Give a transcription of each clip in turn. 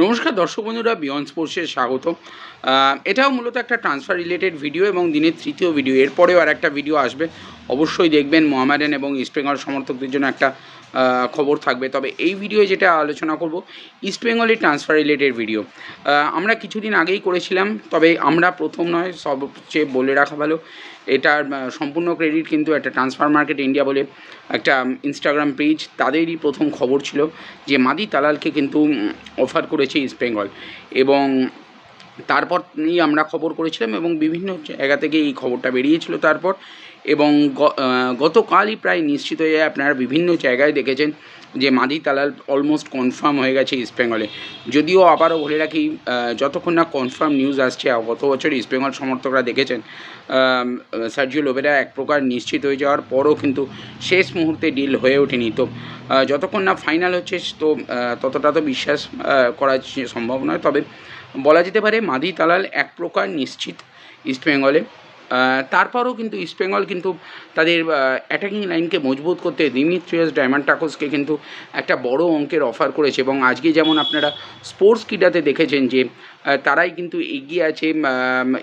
নমস্কার দর্শক বন্ধুরা বিয়ন্ড স্পোর্টসে স্বাগত। এটাও মূলত একটা ট্রান্সফার রিলেটেড ভিডিও এবং দিনের তৃতীয় ভিডিও এরপরেও আর একটা ভিডিও আসবে। অবশ্যই দেখবেন মোহামেডান এবং ইস্টবেঙ্গল সমর্থকদের জন্য একটা খবর থাকবে। তবে এই ভিডিও যেটা আলোচনা করব ইস্টবেঙ্গলের ট্রান্সফার রিলেটেড ভিডিও আমরা কিছুদিন আগেই করেছিলাম, তবে আমরা প্রথম নয়, সবচেয়ে বলে রাখা ভালো। এটার সম্পূর্ণ ক্রেডিট কিন্তু একটা ট্রান্সফার মার্কেট ইন্ডিয়া বলে একটা ইনস্টাগ্রাম পেজ তাদেরই প্রথম খবর ছিল যে মাদি তালালকে কিন্তু অফার করেছে ইস্টবেঙ্গল এবং তারপর নিয়ে আমরা খবর করেছিলাম এবং বিভিন্ন জায়গা থেকে এই খবরটা বেরিয়েছিল তারপর। এবং গতকালই প্রায় নিশ্চিত হয়ে আপনারা বিভিন্ন জায়গায় দেখেছেন যে মাদি তালাল অলমোস্ট কনফার্ম হয়ে গেছে ইস্টবেঙ্গলে যদিও আবারও বলে রাখি যতক্ষণ না কনফার্ম নিউজ আসছে গত বছর ইস্টবেঙ্গল সমর্থকরা দেখেছেন সার্জিও লোবেরা এক প্রকার নিশ্চিত হয়ে যাওয়ার পরও কিন্তু শেষ মুহূর্তে ডিল হয়ে ওঠেনি। তো যতক্ষণ না ফাইনাল হচ্ছে, তো ততটা তো বিশ্বাস করা সম্ভব নয়। তবে বলা যেতে পারে মাদি তালাল এক প্রকার নিশ্চিত ইস্টবেঙ্গলে তারপরও কিন্তু ইস্টবেঙ্গল কিন্তু তাদের অ্যাটাকিং লাইনকে মজবুত করতে দিমিত্রিয়াস ডায়মন্ড টাকোসকে কিন্তু একটা বড় অঙ্কের অফার করেছে এবং আজকে যেমন আপনারা স্পোর্টস কিটাতে দেখেছেন যে তারাই কিন্তু এগিয়ে আছে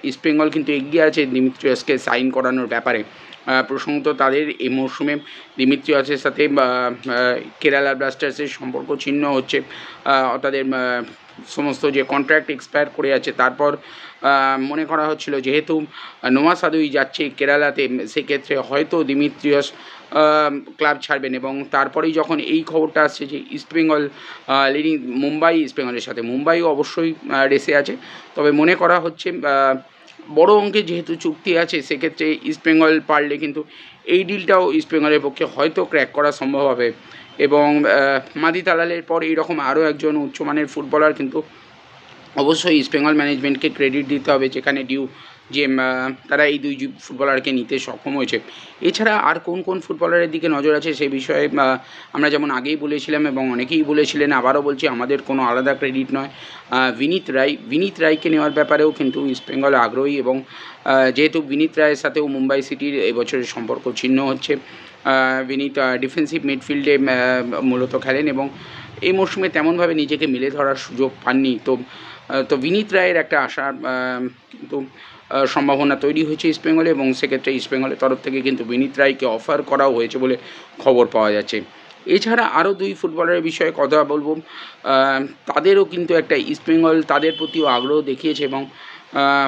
ইস্টবেঙ্গল কিন্তু এগিয়ে আছে দিমিত্রিয়াসকে সাইন করানোর ব্যাপারে। প্রসঙ্গত তাদের এই মরশুমে দিমিত্রিয়াসের সাথে কেরালা ব্লাস্টার্সের সম্পর্ক ছিন্ন হচ্ছে। তাদের সমস্ত যে কন্ট্রাক্ট এক্সপায়ার করে আছে, তারপর মনে করা হচ্ছিল যেহেতু নোয়া সাদুই যাচ্ছে কেরালাতে, সেক্ষেত্রে হয়তো দিমিত্রিয়াস ক্লাব ছাড়বেন এবং তারপরেই যখন এই খবরটা আসছে যে ইস্টবেঙ্গল লিডিং মুম্বাই ইস্টবেঙ্গলের সাথে, মুম্বাইও অবশ্যই রেসে আছে। তবে মনে করা হচ্ছে বড় অঙ্কে যেহেতু চুক্তি আছে, সেক্ষেত্রে ইস্টবেঙ্গল পারলে কিন্তু এই ডিলটাও ইস্টবেঙ্গলের পক্ষে হয়তো ক্র্যাক করা সম্ভব হবে। এবং মাদি তালালের পর এইরকম আরও একজন উচ্চমানের ফুটবলার কিন্তু অবশ্যই ইস্টবেঙ্গল ম্যানেজমেন্টকে ক্রেডিট দিতে হবে, যেখানে ডিউ যে তারা এই দুই ফুটবলারকে নিতে সক্ষম হয়েছে। এছাড়া আর কোন কোন ফুটবলারের দিকে নজর আছে সে বিষয়ে আমরা যেমন আগেই বলেছিলাম এবং অনেকেই বলেছিলেন, আবারও বলছি, আমাদের কোনো আলাদা ক্রেডিট নয়। বিনীত রায়, বিনীত রায়কে নেওয়ার ব্যাপারেও কিন্তু ইস্টবেঙ্গল আগ্রহী এবং যেহেতু বিনীত রায়ের সাথেও মুম্বাই সিটির এবছরের সম্পর্ক ছিন্ন হচ্ছে বিনীত ডিফেন্সিভ মিডফিল্ডে মূলত খেলেন এবং এই মরশুমে তেমনভাবে নিজেকে মেলে ধরার সুযোগ পাননি। তো তো বিনীত রায়ের একটা আশা কিন্তু সম্ভাবনা তৈরি হয়েছে ইস্টবেঙ্গলে এবং সেক্ষেত্রে ইস্টবেঙ্গলের তরফ থেকে কিন্তু বিনীত রায়কে অফার করাও হয়েছে বলে খবর পাওয়া যাচ্ছে। এছাড়া আরও দুই ফুটবলারের বিষয়ে কথা বলব। তাদেরও কিন্তু একটা ইস্টবেঙ্গল তাদের প্রতিও আগ্রহ দেখিয়েছে এবং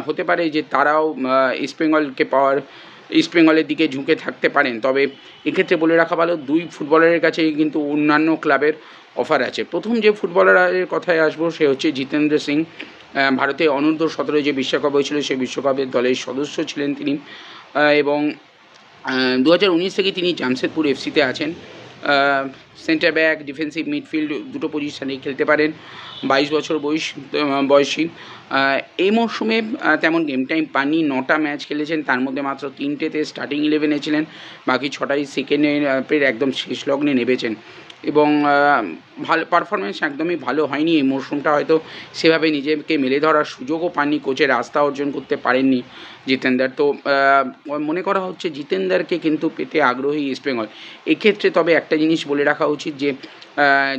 হতে পারে যে তারাও ইস্টবেঙ্গলকে পাওয়ার ইস্টবেঙ্গলের দিকে ঝুঁকে থাকতে পারেন। তবে এক্ষেত্রে বলে রাখা ভালো, দুই ফুটবলারের কাছে কিন্তু অন্যান্য ক্লাবের অফার আছে। প্রথম যে ফুটবলারের কথায় আসব, সে হচ্ছে জিতেন্দ্র সিং। ভারতে অনূর্ধ্ব সতেরো যে বিশ্বকাপ হয়েছিল, সেই বিশ্বকাপের দলের সদস্য ছিলেন তিনি। এবং দু হাজার উনিশ থেকে তিনি জামশেদপুর এফসিতে আছেন। সেন্টার ব্যাক ডিফেন্সিভ মিডফিল্ড দুটো পজিশানেই খেলতে পারেন। বাইশ বছর বয়স বয়সী। এই মরশুমে তেমন গেম টাইম পাননি। নটা ম্যাচ খেলেছেন, তার মধ্যে মাত্র তিনটেতে স্টার্টিং ইলেভেনে ছিলেন। বাকি ছটাই সেকেন্ডের একদম শেষ লগ্নে নেমেছেন। এবং ভালো পারফরমেন্স একদমই ভালো হয়নি। এই মরশুমটা হয়তো সেভাবে নিজেকে মেলে ধরার সুযোগও পাননি, কোচের আস্থা অর্জন করতে পারেননি জিতেন্দার। তো মনে করা হচ্ছে জিতেন্দারকে কিন্তু পেতে আগ্রহী ইস্টবেঙ্গল এক্ষেত্রে তবে একটা জিনিস বলে রাখা উচিত যে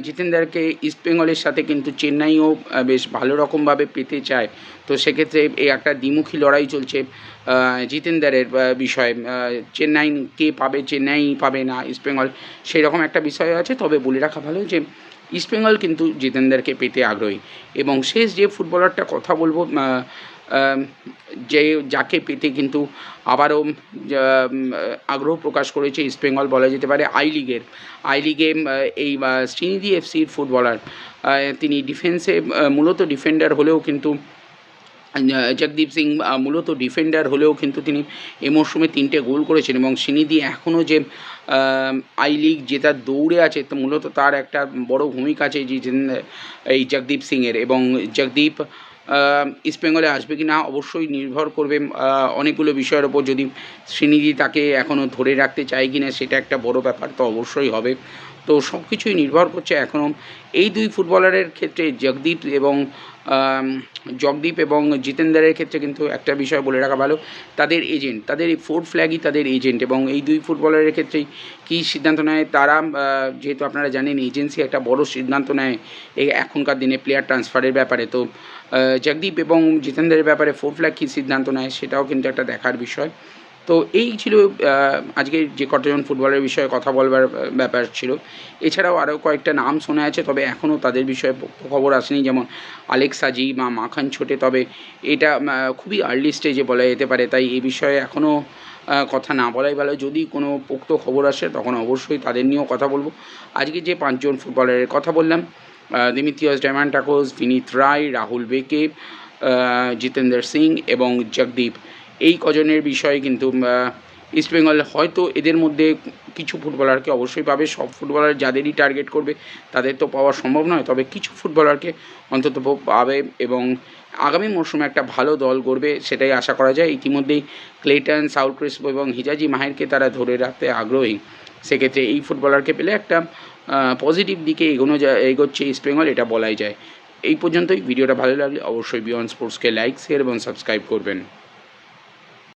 জিতেন্দারকে ইস্টবেঙ্গলের সাথে কিন্তু চেন্নাইও বেশ ভালো রকমভাবে পেতে চায়। তো সেক্ষেত্রে এই একটা দ্বিমুখী লড়াই চলছে জিতেন্দারের বিষয়ে। চেন্নাই কে পাবে, চেন্নাই পাবে না ইস্টবেঙ্গল সেই রকম একটা বিষয় আছে। তবে বলে রাখা ভালো যে ইস্টবেঙ্গল কিন্তু জিতেন্দারকে পেতে আগ্রহী। এবং শেষ যে ফুটবলারটা কথা বলব যে যাকে পেতে কিন্তু আবারও আগ্রহ প্রকাশ করেছে ইস্টবেঙ্গল বলা যেতে পারে আই লিগের। আই লিগে এই শ্রীনিধি এফসির ফুটবলার তিনি ডিফেন্সে মূলত ডিফেন্ডার হলেও কিন্তু জগদীপ সিং মূলত ডিফেন্ডার হলেও কিন্তু তিনি এ মরশুমে তিনটে গোল করেছেন এবং সিনিদি এখনও যে আই লিগ জেতার দৌড়ে আছে তো মূলত তার একটা বড় ভূমিকা আছে যে এই জগদীপ সিংয়ের এবং জগদীপ আহ, ইস্টবেঙ্গলে আসবে কি না অবশ্যই নির্ভর করবে অনেকগুলো বিষয়ের ওপর। যদি শ্রীনিধি তাকে এখনও ধরে রাখতে চায় কি না সেটা একটা বড় ব্যাপার তো অবশ্যই হবে। তো সব কিছুই নির্ভর করছে এখনও এই দুই ফুটবলারের ক্ষেত্রে জগদীপ এবং জগদীপ এবং জিতেন্দারের ক্ষেত্রে কিন্তু একটা বিষয় বলে রাখা ভালো, তাদের এজেন্ট তাদের এই ফোর্থ ফ্ল্যাগই তাদের এজেন্ট এবং এই দুই ফুটবলারের ক্ষেত্রেই কী সিদ্ধান্ত নেয়? তারা যেহেতু আপনারা জানেন এজেন্সি একটা বড় সিদ্ধান্ত নেয় এই এখনকার দিনে প্লেয়ার ট্রান্সফারের ব্যাপারে, তো জগদীপ এবং জিতেন্দ্রের ব্যাপারে ফোর্থ ফ্ল্যাগ কী সিদ্ধান্ত নেয় সেটাও কিন্তু একটা দেখার বিষয়। তো এই ছিল আজকে যে কতজন ফুটবলের বিষয়ে কথা বলবার ব্যাপার ছিল। এছাড়াও আরও কয়েকটা নাম শোনা আছে, তবে এখনও তাদের বিষয়ে খবর আসেনি, যেমন আলেক্স সাজি বা মাখান ছোটে, তবে এটা খুবই আর্লি স্টেজে বলা যেতে পারে, তাই এই বিষয়ে এখনও কথা না বলাই ভালো। যদি কোনো পোক্ত খবর আসে, তখন অবশ্যই তাদের নিয়েও কথা বলব। আজকে যে পাঁচজন ফুটবলারের কথা বললাম দিমিত্রিয়াস ডায়মান্টাকোস বিনীত রায় রাহুল বেকে জিতেন্দ্র সিং এবং জগদীপ এই কজনের বিষয়ে কিন্তু ইস্টবেঙ্গল হয়তো এদের মধ্যে কিছু ফুটবলারকে অবশ্যই পাবে। সব ফুটবলার যাদেরই টার্গেট করবে, তাদের তো পাওয়া সম্ভব নয়। তবে কিছু ফুটবলারকে অন্তত পাবে এবং আগামী মরশুমে একটা ভালো দল গড়বে সেটাই আশা করা যায়। ইতিমধ্যেই ক্লেটন সাউথ ক্রিস্প এবং হিজাজি মাহেরকে তারা ধরে রাখতে আগ্রহী। সেক্ষেত্রে এই ফুটবলারকে পেলে একটা পজিটিভ দিকে এগোনো যায়, এগোচ্ছে ইস্টবেঙ্গল এটা বলাই যায়। এই পর্যন্তই। ভিডিওটা ভালো লাগলে অবশ্যই বিয়ন্ড স্পোর্টসকে লাইক শেয়ার এবং সাবস্ক্রাইব করবেন।